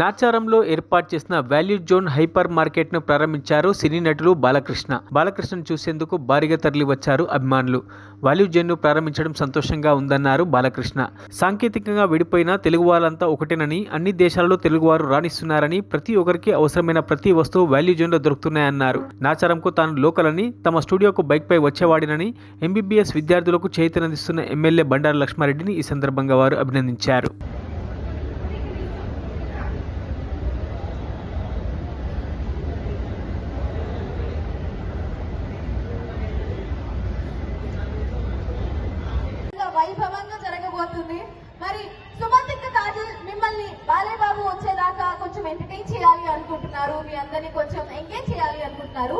నాచారంలో ఏర్పాటు చేసిన value zone hyper మార్కెట్ను ప్రారంభించారు సినీ నటులు బాలకృష్ణ. బాలకృష్ణను చూసేందుకు భారీగా తరలి వచ్చారు అభిమానులు. వాల్యూ జోన్ను ప్రారంభించడం సంతోషంగా ఉందన్నారు బాలకృష్ణ. సాంకేతికంగా విడిపోయిన తెలుగు వాళ్ళంతా ఒకటేనని అన్ని దేశాలలో తెలుగువారు రాణిస్తున్నారని ప్రతి ఒక్కరికి అవసరమైన ప్రతి వస్తువు వాల్యూ జోన్లో దొరుకుతున్నాయన్నారు. నాచారంకు తాను లోకలని తమ స్టూడియోకు బైక్ పై వచ్చేవాడినని ఎంబీబీఎస్ విద్యార్థులకు చైతన్యందిస్తున్న ఎమ్మెల్యే బండారు లక్ష్మారెడ్డిని ఈ సందర్భంగా వారు అభినందించారు. మరి సుమంతిక కాజల్ మిమ్మల్ని బాలయ్య బాబు వచ్చేదాకా కొంచెం ఎంటర్టైన్ చేయాలి అనుకుంటున్నారు. మీ అందరినీ కొంచెం ఎంగేజ్ చేయాలి అనుకుంటున్నారు.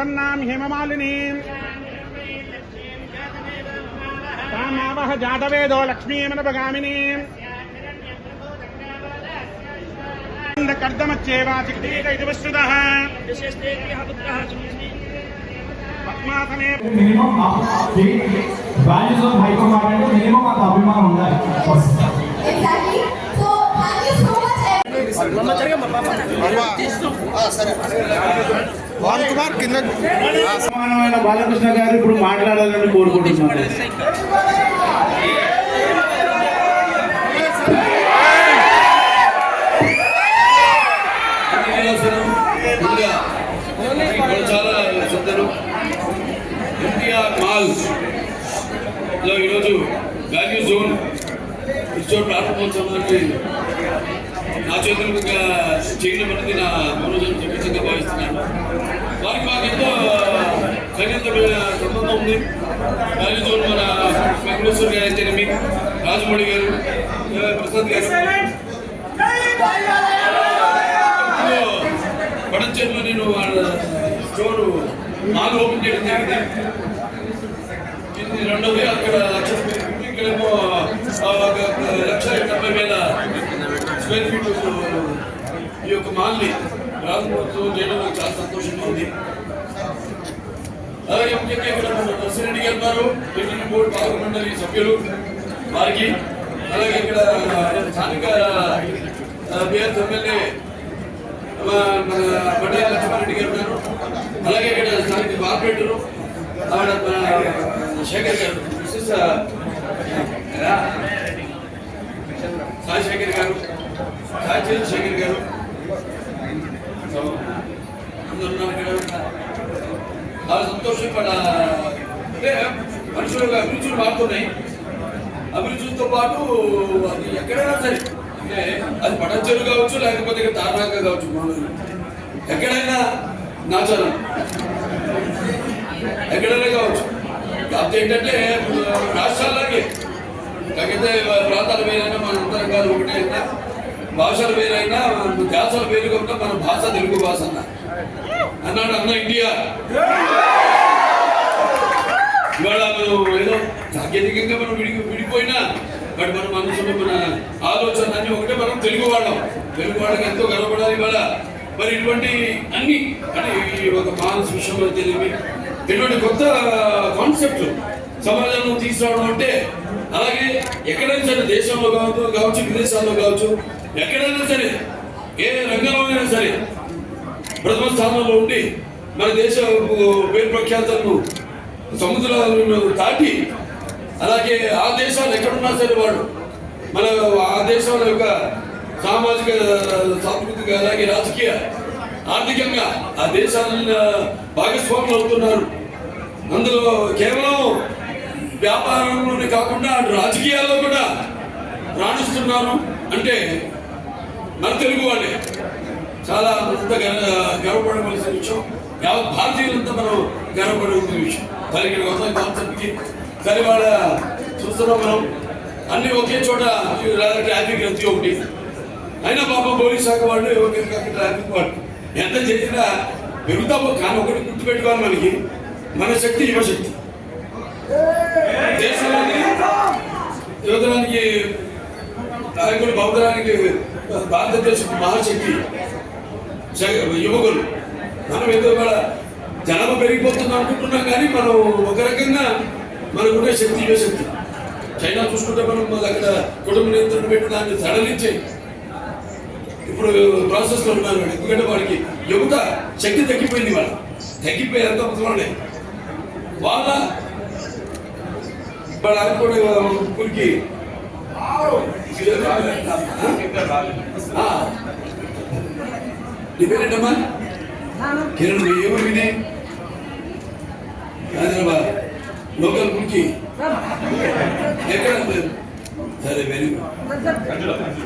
జగన్నాం హిమమాలిని. తామావహ జాతవేదో లక్ష్మీమన భగామిని. Minimum values of hyper minimum అంత అభిమానం ఉండాలి పవన్ కుమార్ కింద సమానమైన బాలకృష్ణ గారు ఇప్పుడు మాట్లాడాలని కోరుకుంటున్నాను. ఎన్టీఆర్ మాల్లో ఈరోజు వాల్యూ జోన్ ఇచ్చో ప్రారంభోత్సవానికి నా చేతులకు చేయడం అనేది నా మనోజన్ చెప్పిగా భావిస్తున్నాను. వారికి మాకు ఎంతో సన్నిహిత సంబంధం ఉంది. వాల్యూ జోన్ మన వెంకటేశ్వర గారు అయితేనేమి రాజమౌళి గారు ప్రసాద్ గారు. పడంచెల్లో నేను వాళ్ళ స్టోరు మాల్ ఓపెన్ చేయడం జరిగింది. ఇది రెండోది అక్కడ లక్ష స్క్వేర్ ఫీట్ ఇక్కడేమో ఆ, ఒక ఒక లక్ష డెబ్బై వేల స్క్వేర్ ఈ యొక్క మాల్ని ప్రారంభోత్సవం చేయడం నాకు చాలా సంతోషంగా ఉంది. అలాగే ముఖ్యంగా ఇక్కడ మన నర్సిరెడ్డి గారు ఉన్నారు. టీటీడీ బోర్డు పాలక మండలి సభ్యులు వారికి. అలాగే ఇక్కడ స్థానిక బిఆర్ ఎమ్మెల్యే మన మన బండారు లక్ష్మారెడ్డి గారు ఉన్నారు. అలాగే ఇక్కడ స్థానిక కార్పొరేటరు ఆవిడ శేఖర్ గారు మిస్సెస్ రా. సాయి శేఖర్ గారు. సాయి శేఖర్ గారు. చాలా సంతోషం పడ అంటే మనుషులు అభిరుచులు మారుతున్నాయి. అభిరుచులతో పాటు అది ఎక్కడైనా సరే అంటే అది పటంచెరు కావచ్చు లేకపోతే తారాక కావచ్చు మామూలు ఎక్కడైనా నాచారం. ఎక్కడైనా కావచ్చు. కాకపోతే ఏంటంటే రాష్ట్రాల్లాగే. కాకపోతే ప్రాంతాలు మీద మన అందరం కాదు ఒకటే అయినా భాషలు వేరైనా దేశాలు పేరు ఉన్నా మన భాష తెలుగు భాష అన్న అన్నాడు అన్న ఇండియా. ఇవాళ మనం ఏదో సాంకేతికంగా మనం విడి విడిపోయినా బట్ మన మనసులో మన ఆలోచన అన్ని ఒకటే మనం తెలుగు వాళ్ళం. తెలుగు వాళ్ళకి ఎంతో గర్వపడాలి ఇవాళ. మరి ఇటువంటి అన్ని అంటే ఈ ఒక మానస విషయంలో తెలియవి ఇటువంటి కొత్త కాన్సెప్ట్లు సమాజంలో తీసుకురావడం అంటే అలాగే ఎక్కడైనా సరే దేశంలో కావచ్చు కావచ్చు విదేశాల్లో కావచ్చు ఎక్కడైనా సరే ఏ రంగంలో అయినా సరే ప్రథమ స్థానంలో ఉండి మన దేశ పేరు ప్రఖ్యాతలను సముద్రాలను దాటి అలాగే ఆ దేశాలు ఎక్కడున్నా సరే వాడు మన ఆ దేశాల యొక్క సామాజిక సాంస్కృతిక అలాగే రాజకీయ ఆర్థికంగా ఆ దేశాలను భాగస్వాములు అవుతున్నారు. అందులో కేవలం వ్యాపారంలోనే కాకుండా రాజకీయాల్లో కూడా రాణిస్తున్నారు. అంటే మన తెలుగు వాళ్ళే. చాలా అంత గర్వపడవలసిన విషయం. యావత్ భారతీయులంతా మనం గర్వపడవలసిన విషయం. సరే కోసం కాన్సెప్ట్కి సరే వాళ్ళ చూస్తున్నాం మనం. అన్ని ఒకే చోట ట్రాఫిక్ రద్దీ ఒకటి. అయినా పాపం పోలీస్ శాఖ వాళ్ళు ఒకే ట్రాఫిక్ వాళ్ళు. ఎంత చేసినా పెరుగుతామో కానీ ఒకటి గుర్తుపెట్టుకోవాలి మనకి. మన శక్తి యువశక్తి దేశాన్ని యువతరానికి నాయకుడు బౌద్ధరానికి భారతదేశం మహాశక్తి యువకులు. మనం ఏదో కూడా జనాభా పెరిగిపోతుంది అనుకుంటున్నాం కానీ మనం ఒక రకంగా మనకున్న శక్తి యువశక్తి చైనా చూసుకుంటే మనం మన అక్కడ కుటుంబ నియంత్రణ పెట్టి దాన్ని సడలించి ఇప్పుడు ప్రాసెస్లో ఉన్నారు ఎందుకంటే వాడికి యువత శక్తి తగ్గిపోయింది వాళ్ళ తగ్గిపోయి ఎంత అవసరం వాళ్ళ వాళ్ళ ఆయన కూడా ఊరికి నీ పేరేంటమ్మా కిరణ్ ఏమో ఇది హైదరాబాద్ లోకల్ ఊరికి ఎక్కడ సరే వెరీ గుడ్